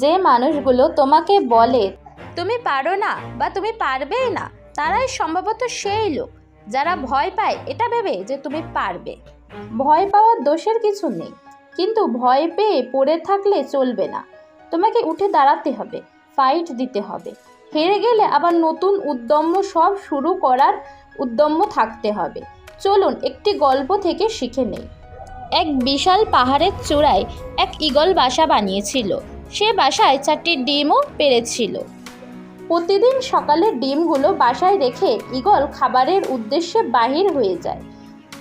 যে মানুষগুলো তোমাকে বলে, তুমি পারো না বা তুমি পারবেই না, তারাই সম্ভবত সেই লোক যারা ভয় পায় এটা ভেবে যে তুমি পারবে। ভয় পাওয়ার দোষের কিছু নেই, কিন্তু ভয় পেয়ে পড়ে থাকলে চলবে না। তোমাকে উঠে দাঁড়াতে হবে ফাইট দিতে হবে। হেরে গেলে আবার নতুন উদ্যম্য সব শুরু করার উদ্যম্য থাকতে হবে। চলুন একটি গল্প থেকে শিখে নেই। এক বিশাল পাহাড়ের চূড়ায় এক ঈগল বাসা বানিয়েছিল। সে বাসায় চারটি ডিমও পেরেছিল। প্রতিদিন সকালে ডিমগুলো বাসায় রেখে ঈগল খাবারের উদ্দেশ্যে বাহির হয়ে যায়।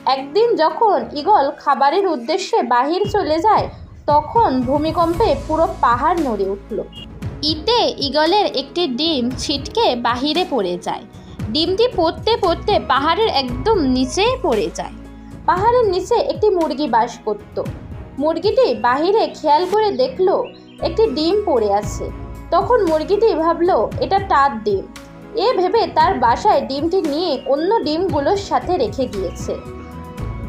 একদিন যখন ঈগল খাবারের উদ্দেশ্যে বাহির চলে যায়, তখন ভূমিকম্পে পুরো পাহাড় নড়ে উঠল। ইতে ঈগলের একটি ডিম ছিটকে বাহিরে পড়ে যায়। ডিমটি পড়তে পড়তে পাহাড়ের একদম নিচে পড়ে যায়। পাহাড়ের নিচে একটি মুরগি বাস করত। মুরগিটি বাহিরে খেয়াল করে দেখল একটি ডিম পড়ে আছে। তখন মুরগিটি ভাবলো, এটা তার ডিম। এ ভেবে তার বাসায় ডিমটি নিয়ে অন্য ডিমগুলোর সাথে রেখে দিয়েছে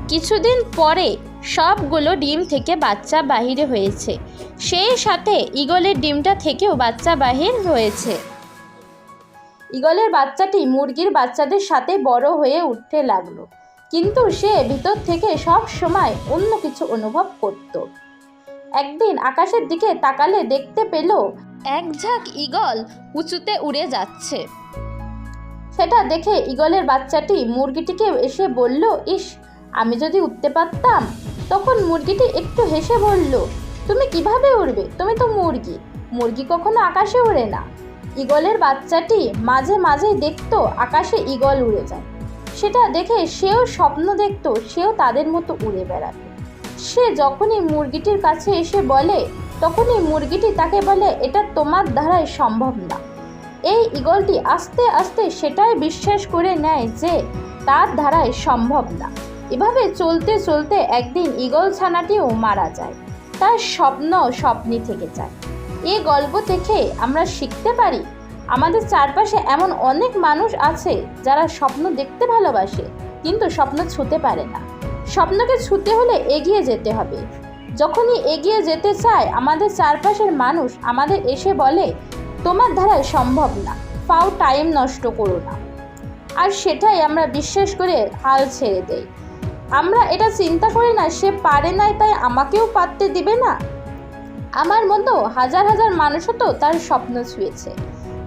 কিছুদিন পরে সবগুলো ডিম থেকে বাচ্চা বাহিরে হয়েছে। সেই সাথে ঈগলের ডিমটা থেকেও বাচ্চা বাহির হয়েছে। ঈগলের বাচ্চাটি মুরগির বাচ্চাদের সাথে বড় হয়ে উঠতে লাগল। কিন্তু সে ভিতর থেকে সব সময় অন্য কিছু অনুভব করত। একদিন আকাশের দিকে তাকালে দেখতে পেল এক ঝাঁক ঈগল উঁচুতে উড়ে যাচ্ছে। সেটা দেখে ঈগলের বাচ্চাটি মুরগিটিকে এসে বলল ইস আমি যদি উঠতে পারতাম? তখন মুরগিটি একটু হেসে বলল তুমি কীভাবে উড়বে? তুমি তো মুরগি। মুরগি কখনো আকাশে উড়ে না। ঈগলের বাচ্চাটি মাঝে মাঝে দেখতো আকাশে ঈগল উড়ে যায়। সেটা দেখে সেও স্বপ্ন দেখতো সেও তাদের মতো উড়ে বেড়াবে। সে যখনই মুরগিটির কাছে এসে বলে, তখনই মুরগিটি তাকে বলে, এটা তোমার দ্বারাই সম্ভব না। এই ঈগলটি আস্তে আস্তে সেটাই বিশ্বাস করে নেয় যে তার দ্বারাই সম্ভব না। এভাবে চলতে চলতে একদিন ঈগল ছানাটিও মারা যায়, তার স্বপ্ন স্বপ্নই থেকে যায়। এই গল্প থেকে আমরা শিখতে পারি, আমাদের চারপাশে এমন অনেক মানুষ আছে যারা স্বপ্ন দেখতে ভালোবাসে, কিন্তু স্বপ্ন ছুতে পারে না। স্বপ্নকে ছুতে হলে এগিয়ে যেতে হবে। যখনই এগিয়ে যেতে চায়, আমাদের চারপাশের মানুষ আমাদের এসে বলে, তোমার দ্বারাই সম্ভব না, ফাও টাইম নষ্ট করো না। আর সেটাই আমরা বিশ্বাস করে হাল ছেড়ে দেই। আমরা এটা চিন্তা করি না, সে পারে নাই তাই আমাকেও পারতে দিবে না? আমার মতো হাজার হাজার মানুষও তো তার স্বপ্ন ছুঁয়েছে।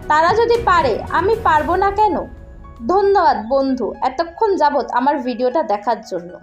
তারা যদি পারে, আমি পারব না কেন? ধন্যবাদ বন্ধু, এতক্ষণ যাবৎ আমার ভিডিওটা দেখার জন্য।